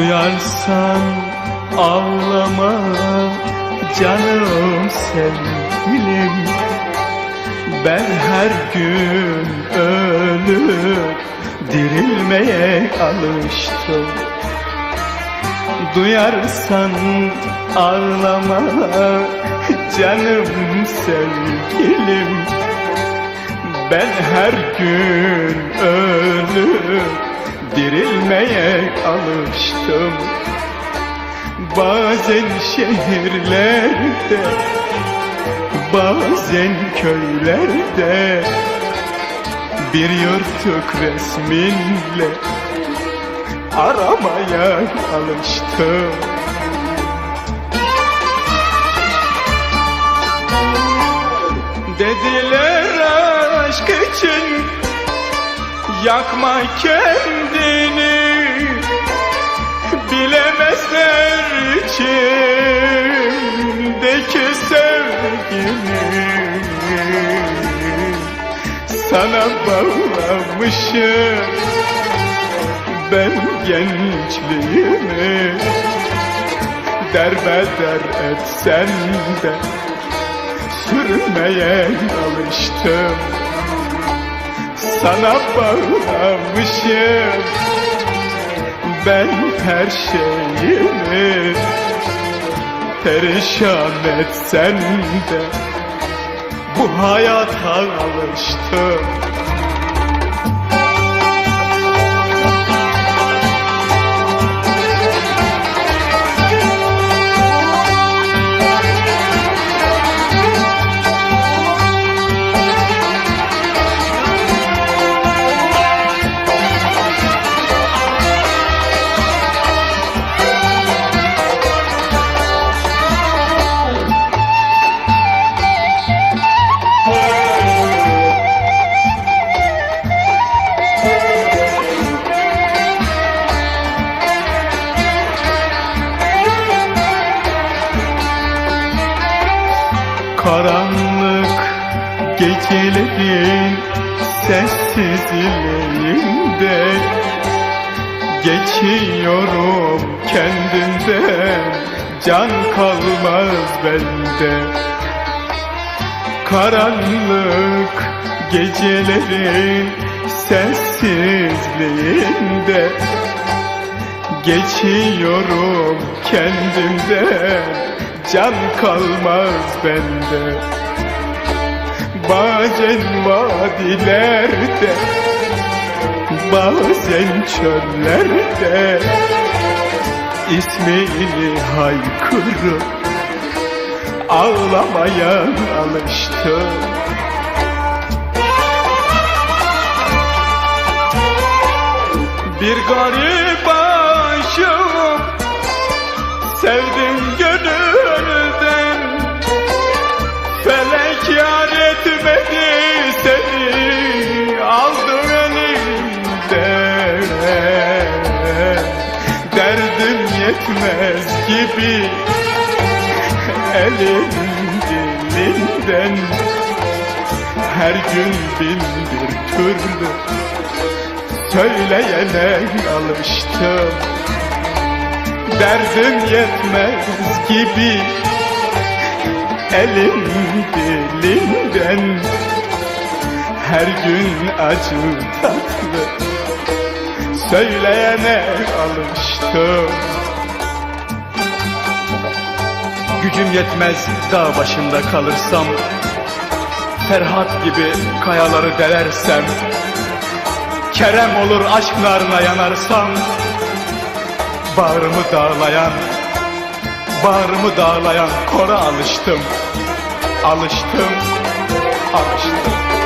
Duyarsan ağlama canım sevgilim. Ben her gün ölüp dirilmeye alıştım. Duyarsan ağlama canım sevgilim. Ben her gün ölüp dirilmeye alıştım Bazen şehirlerde Bazen köylerde. Bir yırtık resminle Aramaya alıştım Yakma kendini Bilemezler içimdeki sevgini Sana bağlamışım Ben gençliğimi. Derbeder etsen de Sürmeye alıştım sana bağlamışım Ben her şeyimi Perişan etsen de Bu hayata alıştım Karanlık gecelerin sessizliğinde Geçiyorum kendimden can kalmaz bende. Karanlık gecelerin sessizliğinde Geçiyorum kendimden Can kalmaz bende. Bazen vadilerde Bazen çöllerde ismini haykırıp Ağlamaya alıştım. Bir garip aşığım Sevdim yetmez gibi. Elim dilinden Her gün bin bir türlü söyleyene alıştım. Derdim yetmez gibi. Elim dilinden Her gün acı tatlı Söyleyene alıştım Gücüm yetmez dağ başında kalırsam Ferhat gibi kayaları delersem Kerem olur aşk narına yanarsam Bağrımı dağlayan Bağrımı dağlayan kora alıştım Alıştım Alıştım